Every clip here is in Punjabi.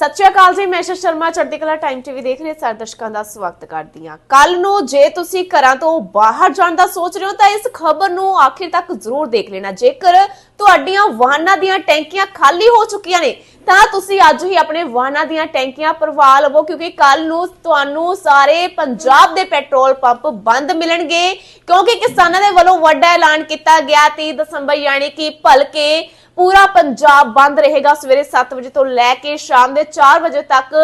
ਸਤਿ ਸ਼੍ਰੀ ਅਕਾਲ ਜੀ, ਮੈਂ ਸ਼ਸ਼ ਸ਼ਰਮਾ, ਚੜ੍ਹਦੀ ਕਲਾ ਟਾਈਮ ਟੀਵੀ ਦੇਖ ਰਹੇ ਸਾਰੇ ਦਰਸ਼ਕਾਂ ਦਾ ਸਵਾਗਤ ਕਰਦੀ ਹਾਂ। ਕੱਲ ਨੂੰ ਜੇ ਤੁਸੀਂ ਘਰਾਂ ਤੋਂ ਬਾਹਰ ਜਾਣ ਦਾ ਸੋਚ ਰਹੇ ਹੋ, ਤਾਂ ਇਸ ਖਬਰ ਨੂੰ ਆਖਿਰ ਤੱਕ ਜ਼ਰੂਰ ਦੇਖ ਲੈਣਾ। ਜੇਕਰ ਤੁਹਾਡੀਆਂ ਵਾਹਨਾਂ ਦੀਆਂ ਟੈਂਕੀਆਂ ਖਾਲੀ ਹੋ ਚੁੱਕੀਆਂ ਨੇ, ਤਾਂ ਤੁਸੀਂ ਅੱਜ ਹੀ ਆਪਣੇ ਵਾਹਨਾਂ ਦੀਆਂ ਟੈਂਕੀਆਂ ਭਰਵਾ ਲਵੋ, ਕਿਉਂਕਿ ਕੱਲ ਨੂੰ ਤੁਹਾਨੂੰ ਸਾਰੇ ਪੰਜਾਬ ਦੇ ਪੈਟਰੋਲ ਪੰਪ ਬੰਦ ਮਿਲਣਗੇ। ਕਿਉਂਕਿ ਕਿਸਾਨਾਂ ਦੇ ਵੱਲੋਂ ਵੱਡਾ ਐਲਾਨ ਕੀਤਾ ਗਿਆ 30 ਦਸੰਬਰ, ਯਾਨੀ ਕਿ ਭਲਕੇ ਪੂਰਾ ਪੰਜਾਬ ਬੰਦ ਰਹੇਗਾ ਸਵੇਰੇ 7 ਵਜੇ ਤੋਂ ਲੈ ਕੇ ਸ਼ਾਮ ਦੇ 4 ਵਜੇ ਤੱਕ।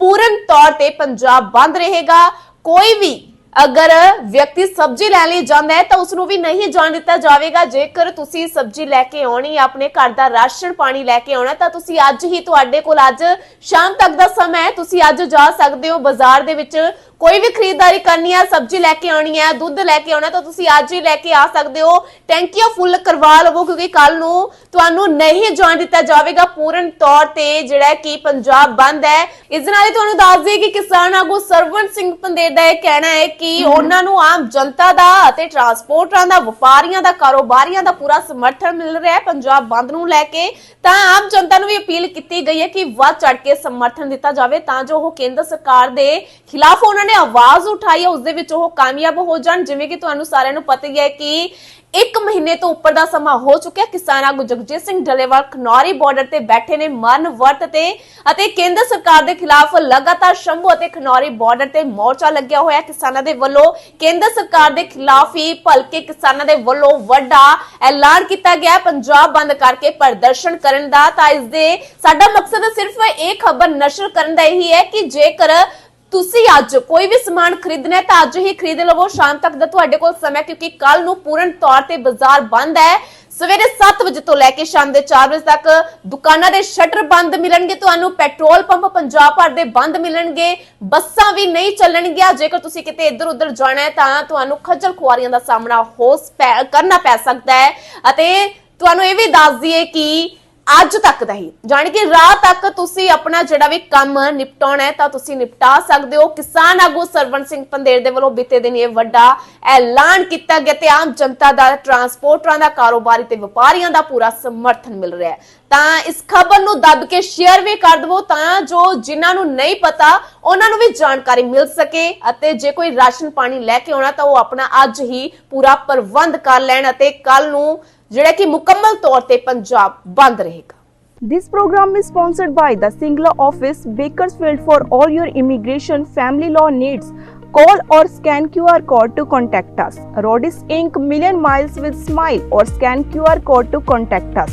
ਪੂਰਨ ਤੌਰ ਤੇ ਪੰਜਾਬ ਬੰਦ ਰਹੇਗਾ। ਕੋਈ ਵੀ ਅਗਰ ਵਿਅਕਤੀ ਸਬਜ਼ੀ ਲੈਣ ਲਈ ਜਾਂਦਾ ਹੈ ਤਾਂ ਉਸ ਨੂੰ ਵੀ ਨਹੀਂ ਜਾਣ ਦਿੱਤਾ ਜਾਵੇਗਾ। ਜੇਕਰ ਤੁਸੀਂ ਸਬਜ਼ੀ ਲੈ ਕੇ ਆਉਣੀ ਆਪਣੇ ਘਰ ਦਾ ਰਾਸ਼ਨ ਪਾਣੀ ਲੈ ਕੇ ਆਉਣਾ ਤਾਂ ਤੁਸੀਂ ਅੱਜ ਹੀ ਤੁਹਾਡੇ ਕੋਲ ਅੱਜ ਸ਼ਾਮ ਤੱਕ ਦਾ ਸਮਾਂ ਹੈ। ਤੁਸੀਂ ਅੱਜ ਜਾ ਸਕਦੇ ਹੋ ਬਾਜ਼ਾਰ ਦੇ ਵਿੱਚ। ਕੋਈ ਵੀ ਖਰੀਦਦਾਰੀ ਕਰਨੀ ਹੈ ਸਬਜ਼ੀ ਲੈ ਕੇ ਆਉਣੀ ਹੈ ਦੁੱਧ ਲੈ ਕੇ ਆਉਣਾ ਤਾਂ ਤੁਸੀਂ ਅੱਜ ਹੀ ਲੈ ਕੇ ਆ ਸਕਦੇ ਹੋ। ਟੈਂਕੀਆਂ ਫੁੱਲ ਕਰਵਾ ਲਵੋ ਕਿਉਂਕਿ ਕੱਲ ਨੂੰ ਤੁਹਾਨੂੰ ਨਹੀਂ ਜਾਣ ਦਿੱਤਾ ਜਾਵੇਗਾ। ਪੂਰਨ ਤੌਰ ਤੇ ਜਿਹੜਾ ਕਿ ਪੰਜਾਬ ਬੰਦ ਹੈ। ਇਸ ਦੇ ਨਾਲ ਹੀ ਤੁਹਾਨੂੰ ਦੱਸ ਦਈਏ ਕਿ ਕਿਸਾਨ ਆਗੂ ਸਰਵਣ ਸਿੰਘ ਪੰਦੇਰ ਦਾ ਇਹ ਕਹਿਣਾ ਹੈ ਕਿ ਉਹਨਾਂ ਨੂੰ ਆਮ ਜਨਤਾ ਦਾ ਅਤੇ ਟਰਾਂਸਪੋਰਟਰਾਂ ਦਾ ਵਪਾਰੀਆਂ ਦਾ ਕਾਰੋਬਾਰੀਆਂ ਦਾ ਪੂਰਾ ਸਮਰਥਨ ਮਿਲ ਰਿਹਾ ਹੈ ਪੰਜਾਬ ਬੰਦ ਨੂੰ ਲੈ ਕੇ। ਤਾਂ ਆਮ ਜਨਤਾ ਨੂੰ ਵੀ ਅਪੀਲ ਕੀਤੀ ਗਈ ਹੈ ਕਿ ਵੱਧ ਚੜ ਕੇ ਸਮਰਥਨ ਦਿੱਤਾ ਜਾਵੇ ਤਾਂ ਜੋ ਉਹ ਕੇਂਦਰ ਸਰਕਾਰ ਦੇ ਖਿਲਾਫ ਉਹਨਾਂ ਨੇ ਆਵਾਜ਼ ਉਠਾਈ ਹੈ ਉਸ ਦੇ ਵਿੱਚ ਉਹ ਕਾਮਯਾਬ ਹੋ ਜਾਣ, ਜਿਵੇਂ ਕਿ ਤੁਹਾਨੂੰ ਸਾਰਿਆਂ ਨੂੰ ਪਤਾ ਹੀ ਹੈ ਕਿ ਇੱਕ ਮਹੀਨੇ ਤੋਂ ਉੱਪਰ ਦਾ ਸਮਾਂ ਹੋ ਚੁੱਕਿਆ। ਕਿਸਾਨ ਆਗੂ ਜਗਜੀਤ ਸਿੰਘ ਡਲੇਵਾਲ ਖਨੌਰੀ ਬਾਰਡਰ ਤੇ ਬੈਠੇ ਨੇ ਮਰਨ ਵਰਤ ਤੇ, ਅਤੇ ਕੇਂਦਰ ਸਰਕਾਰ ਦੇ ਖਿਲਾਫ ਲਗਾਤਾਰ ਸ਼ੰਭੂ ਅਤੇ ਖਨੌਰੀ ਬਾਰਡਰ ਤੇ ਮੋਰਚਾ ਲੱਗਿਆ ਹੋਇਆ। ਕਿਸਾਨਾਂ ਦੇ ਵੱਲੋਂ ਕੇਂਦਰ ਸਰਕਾਰ ਦੇ ਖਿਲਾਫ ਹੀ ਭਲਕੇ ਕਿਸਾਨਾਂ ਦੇ ਵੱਲੋਂ ਵੱਡਾ ਐਲਾਨ ਕੀਤਾ ਗਿਆ। ਪੰਜਾਬ ਬੰਦ ਕਰਕੇ ਪ੍ਰਦਰਸ਼ਨ ਕਰਨ ਦਾ ਤਾਂ ਇਸ ਦੇ ਸਾਡਾ ਮਕਸਦ ਸਿਰਫ ਇਹ ਖਬਰ ਨਸ਼ਰ ਕਰਨ ਦਾ ਹੀ ਹੈ ਕਿ ਜੇਕਰ ਤੁਸੀਂ ਅੱਜ ਕੋਈ ਵੀ ਸਮਾਨ ਖਰੀਦਣਾ ਹੈ ਤਾਂ ਅੱਜ ਹੀ ਖਰੀਦ ਲਵੋ। ਸ਼ਾਮ ਤੱਕ ਦਾ ਤੁਹਾਡੇ ਕੋਲ ਸਮਾਂ ਕਿਉਂਕਿ ਕੱਲ ਨੂੰ ਪੂਰਨ ਤੌਰ ਤੇ ਬਾਜ਼ਾਰ ਬੰਦ ਹੈ। ਸਵੇਰੇ 7 ਵਜੇ ਤੋਂ ਲੈ ਕੇ ਸ਼ਾਮ ਦੇ 4 ਵਜੇ ਤੱਕ ਦੁਕਾਨਾਂ ਦੇ ਸ਼ਟਰ ਬੰਦ ਮਿਲਣਗੇ, ਤੁਹਾਨੂੰ ਪੈਟਰੋਲ ਪੰਪ ਪੰਜਾਬ ਭਰ ਦੇ ਬੰਦ ਮਿਲਣਗੇ, ਬੱਸਾਂ ਵੀ ਨਹੀਂ ਚੱਲਣਗੀਆਂ। ਜੇਕਰ ਤੁਸੀਂ ਕਿਤੇ ਇੱਧਰ ਉੱਧਰ ਜਾਣਾ ਹੈ ਤਾਂ ਤੁਹਾਨੂੰ ਖੱਜਲ ਖੁਆਰੀਆਂ ਦਾ ਸਾਹਮਣਾ ਹੋ ਪੈ- ਕਰਨਾ ਪੈ ਸਕਦਾ ਹੈ। ਅਤੇ ਤੁਹਾਨੂੰ ਇਹ ਵੀ ਦੱਸ ਦਈਏ ਕਿ ਅੱਜ ਤੱਕ ਦਾ ਹੀ। ਜਾਣੀ ਕਿ ਰਾਤ ਤੱਕ ਤੁਸੀਂ ਆਪਣਾ ਜਿਹੜਾ ਵੀ ਕੰਮ ਨਿਪਟਾਉਣਾ ਹੈ, ਤਾਂ ਤੁਸੀਂ ਨਿਪਟਾ ਸਕਦੇ ਹੋ। ਕਿਸਾਨ ਆਗੂ ਸਰਵਣ ਸਿੰਘ ਪੰਦੇਰ ਦੇ ਵੱਲੋਂ ਬੀਤੇ ਦਿਨ ਇਹ ਵੱਡਾ ਐਲਾਨ ਕੀਤਾ ਗਿਆ ਤੇ ਆਮ ਜਨਤਾ ਦਾ ਟਰਾਂਸਪੋਰਟਰਾਂ ਦਾ ਕਾਰੋਬਾਰੀ ਤੇ ਵਪਾਰੀਆਂ ਦਾ ਪੂਰਾ ਸਮਰਥਨ ਮਿਲ ਰਿਹਾ ਹੈ। ਤਾਂ ਇਸ ਖਬਰ ਨੂੰ ਦੱਬ ਕੇ ਸ਼ੇਅਰ ਵੀ ਕਰ ਦਵੋ ਤਾਂ ਜੋ ਜਿਨ੍ਹਾਂ ਨੂੰ ਨਹੀਂ ਪਤਾ, ਉਹਨਾਂ ਨੂੰ ਵੀ ਜਾਣਕਾਰੀ ਮਿਲ ਸਕੇ ਅਤੇ ਜੇ ਕੋਈ ਰਾਸ਼ਨ ਪਾਣੀ ਲੈ ਕੇ ਆਉਣਾ ਤਾਂ ਉਹ ਆਪਣਾ ਅੱਜ ਹੀ ਪੂਰਾ ਪ੍ਰਬੰਧ ਕਰ ਲੈਣ ਅਤੇ ਕੱਲ ਨੂੰ ਜਿਹੜਾ ਕਿ ਮੁਕੰਮਲ ਤੌਰ ਤੇ ਪੰਜਾਬ ਬੰਦ ਰਹੇਗਾ This program is sponsored by the Singla Office, Bakersfield for all your immigration family law needs. Call or scan QR code to contact us. Rodis Inc. Million Miles with Smile or scan QR code to contact us.